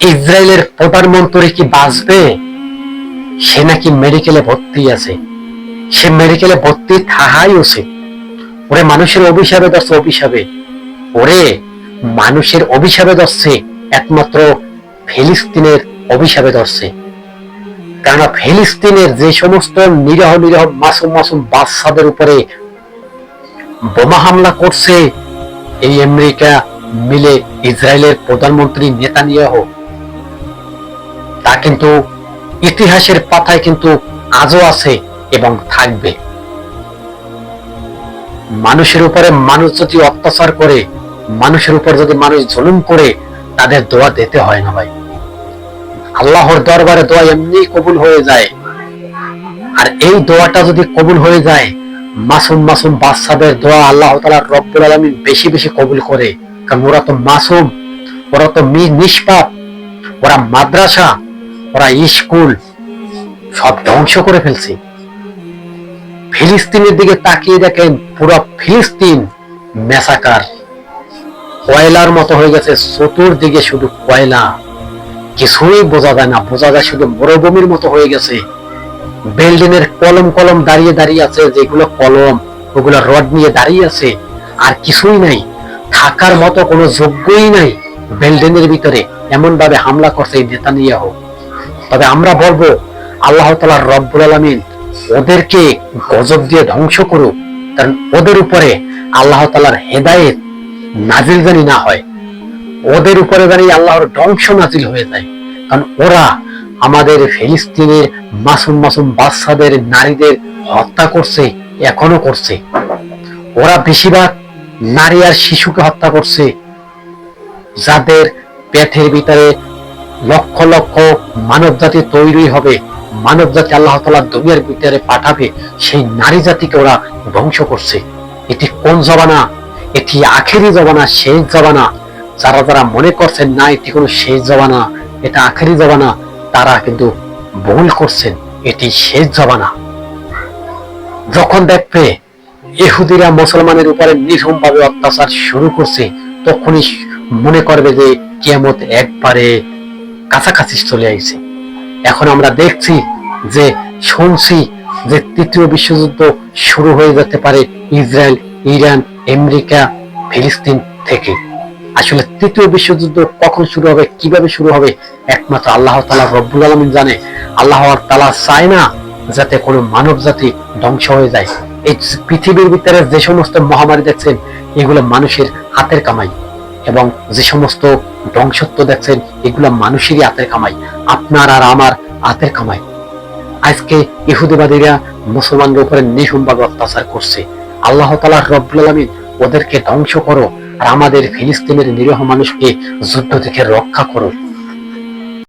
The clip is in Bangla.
ইসরায়েলের প্রধানমন্ত্রী কি বাঁচবে? সে নাকি মেডিকেলে ভর্তি আছে। সে মেডিকেলে ভর্তি থাকাই উচিত। ওরে মানুষের অভিশাপে দশে অভিশাপে। ওরে মানুষের অভিশাপে দশছে একমাত্র ফিলিস্তিনের অভিশাপে ধরছে। কেননা ফিলিস্তিনের যে সমস্ত নিরহ নিরহ মাসুম মাসুম বাচ্চাদের উপরে বোমা হামলা করছে, এই আমেরিকা মিলে ইসরায়েলের প্রধানমন্ত্রী নেতানিয়াহু কিন্তু ইতিহাসের পাতায় কিন্তু আজও আছে এবং থাকবে। মানুষের উপরে মানুষ যদি অত্যাচার করে, মানুষের উপর যদি মানুষ জুলুম করে, তাদের দোয়া দিতে হয় না ভাই। আল্লাহর দরবারে দোয়া এমনি কবুল হয়ে যায়। আর এই দোয়াটা যদি কবুল হয়ে যায়, মাসুম মাসুম বাচ্চাদের দোয়া আল্লাহ তালা রব্বুল আলমী বেশি বেশি কবুল করে। কারণ ওরা তো মাসুম, ওরা তো নিষ্পাপ, ওরা মাদ্রাসা ওরা স্কুল সব ধ্বংস করে ফেলছে। ফিলিস্তিনের দিকে তাকিয়ে দেখেন পুরো ফিলিস্তিন মেসাকার কয়লার মতো হয়ে গেছে, চতুর্দিকে শুধু কয়লা। কিছুই বোঝা যায় না, বোঝা যায় শুধু মরুভূমির মতো হয়ে গেছে। বিল্ডিং এর কলম কলম দাঁড়িয়ে দাঁড়িয়ে আছে, যেগুলো কলম, ওগুলো রড নিয়ে দাঁড়িয়ে আছে, আর কিছুই নাই। থাকার মতো কোনো যোগ্যই নাই বিল্ডিং এর ভিতরে। এমন ভাবে হামলা করছে নেতানিয়াহু। তবে আমরা বলব, আল্লাহ তালা রব্বুল আলমিন ওদেরকে গজব দিয়ে ধ্বংস করুক। কারণ ওদের উপরে আল্লাহ তালার হেদায়েত নাজিল জানি না হয়। ওদের উপরে জানি আল্লাহর ধ্বংস নাজিল হয়ে যায়। কারণ ওরা আমাদের ফিলিস্তিনের মাসুম মাসুম বাচ্চাদের নারীদের হত্যা করছে, এখনও করছে। ওরা বেশিরভাগ নারী আর শিশুকে হত্যা করছে। যাদের পেটের ভিতরে লক্ষ লক্ষ মানব জাতি তৈরি হবে। মানব জাতি আল্লাহ তালা দুনিয়ার ভিতরে পাঠাবে। সেই নারী জাতিকে ওরা ধ্বংস করছে। এটি কোন জবানা এটি আখেরি জবানা শেষ জবানা যারা যারা মনে করছেন না, এটি কোনো শেষ জবানা এটা আখেরি জবানা তারা কিন্তু ভুল করছেন। এটি শেষ জবানা যখন দেখবে ইহুদিরা মুসলমানের উপরে নির্মম ভাবে অত্যাচার শুরু করছে, তখনই মনে করবে যে কিয়ামত একবারে কাছাকাছি চলে আইছে। এখন আমরা দেখছি যে শুনছি যে তৃতীয় বিশ্বযুদ্ধ শুরু হয়ে যেতে পারে ইসরায়েল, ইরান, আমেরিকা, ফিলিস্তিন থেকে। আসলে তৃতীয় বিশ্বযুদ্ধ কখন শুরু হবে, কীভাবে শুরু হবে, একমাত্র আল্লাহ তালা রব্বুল আলমিন জানে। আল্লাহ তালা চায় না যাতে কোনো মানব জাতি ধ্বংস হয়ে যায়। এই পৃথিবীর ভিতরে যে সমস্ত মহামারী দেখছেন, এগুলো মানুষের হাতের কামাই। এবং যে সমস্ত ধ্বংসত্ব দেখছেন, এগুলো মানুষেরই হাতের কামাই, আপনার আর আমার হাতের কামাই। আজকে ইহুদিবাদীরা মুসলমানদের উপরে নিঃসম্ভাবে অত্যাচার করছে। আল্লাহ তালা রব্বুল আলমিন ওদেরকে ধ্বংস করো আর আমাদের ফিলিস্তিনের নিরীহ মানুষকে যুদ্ধ থেকে রক্ষা করো।